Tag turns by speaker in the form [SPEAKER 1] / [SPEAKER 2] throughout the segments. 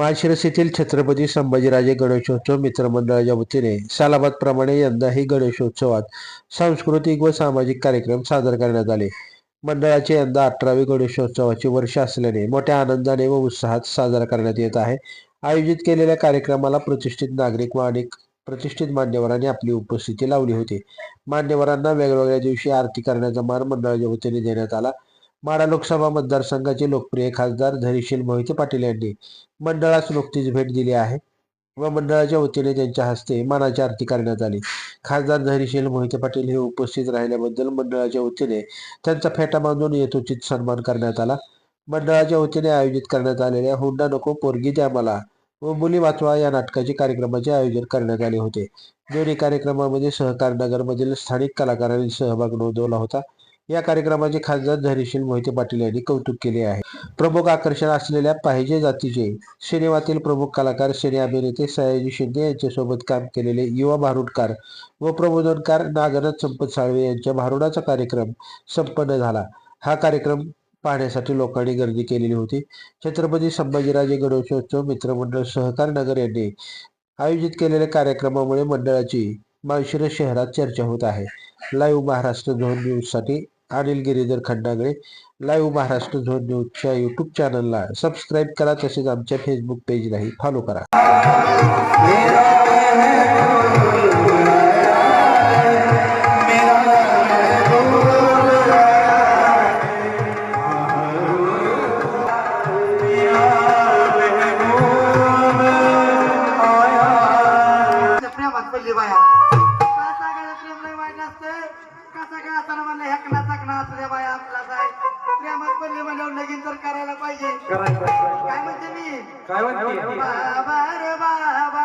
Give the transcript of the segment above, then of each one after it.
[SPEAKER 1] माळशिरस येथील छत्रपती संभाजीराजे गणेशोत्सव मित्रमंडळाच्या वतीने सालाबादप्रमाणे यंदाही गणेशोत्सवात सांस्कृतिक व सामाजिक कार्यक्रम सादर करण्यात आले. मंडळाचे यंदा अठरावी गणेशोत्सवाचे वर्ष असल्याने मोठ्या आनंदाने व उत्साहात साजरा करण्यात येत आहे. आयोजित केलेल्या कार्यक्रमाला प्रतिष्ठित नागरिक व अनेक प्रतिष्ठित मान्यवरांनी आपली उपस्थिती लावली होती. मान्यवरांना वेगवेगळ्या दिवशी आरती करण्याचा मान मंडळाच्या वतीने देण्यात आला. माढा लोकसभा मतदारसंघाचे लोकप्रिय खासदार धैर्यशील मोहिते पाटील यांनी मंडळास नुकतीच भेट दिली आहे व मंडळाच्या वतीने त्यांच्या हस्ते मानाची आरती करण्यात आली. खासदार धैर्यशील मोहिते पाटील हे उपस्थित राहिल्याबद्दल मंडळाच्या वतीने त्यांचा फेटा बांधून यथोचित सन्मान करण्यात आला. मंडळाच्या वतीने आयोजित करण्यात आलेल्या हुंडा नको पोरगी द्या मला व मुली वाचवा या नाटकाचे कार्यक्रमाचे आयोजन करण्यात आले होते. दोन्ही कार्यक्रमामध्ये सहकार नगरमधील स्थानिक कलाकारांनी सहभाग नोंदवला होता. या कार्यक्रमाचे खासदार धैर्यशील मोहिते पाटील यांनी कौतुक केले आहे. प्रमुख आकर्षण असलेल्या पाहिजे जातीचे सिनेमातील प्रमुख कलाकार सिने अभिनेते सयाजी शिंदे यांच्यासोबत काम केलेले युवा भारुडकार व प्रबोधनकार नागनाथ संपत साळवे यांच्या भारुडाचा कार्यक्रम संपन्न झाला. हा कार्यक्रम पाहण्यासाठी लोकांनी गर्दी केलेली होती. छत्रपती संभाजीराजे गणेशोत्सव मित्रमंडळ सहकार नगर यांनी आयोजित केलेल्या कार्यक्रमामुळे मंडळाची माळशिरस शहरात चर्चा होत आहे. लाईव्ह महाराष्ट्र झोन न्यूजसाठी अनिल गिरीधर खंडागळे लाईव्ह महाराष्ट्र झोन न्यूजच्या युट्यूब चॅनलला सबस्क्राईब करा. तसेच आमच्या फेसबुक पेजलाही फॉलो करा.
[SPEAKER 2] बाया का सांगायचं प्रेम लय वाईट नसतं कसा काय असताना म्हणलं ह्या चाकणा असू द्या बाया आपला काय प्रेमात पडली म्हणल्यावर लगीन तर करायला पाहिजे. काय म्हणते मी?
[SPEAKER 3] काय म्हणते?
[SPEAKER 2] बाबा रे बाबा.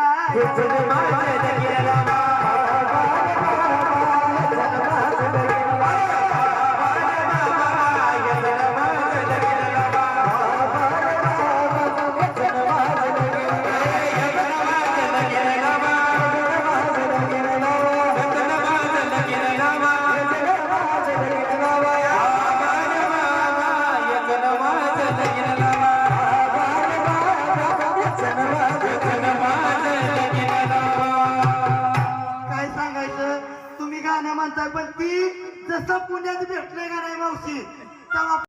[SPEAKER 2] गाणं म्हणताय पण ती जसं पुण्यात भेटले का नाही मावशी तेव्हा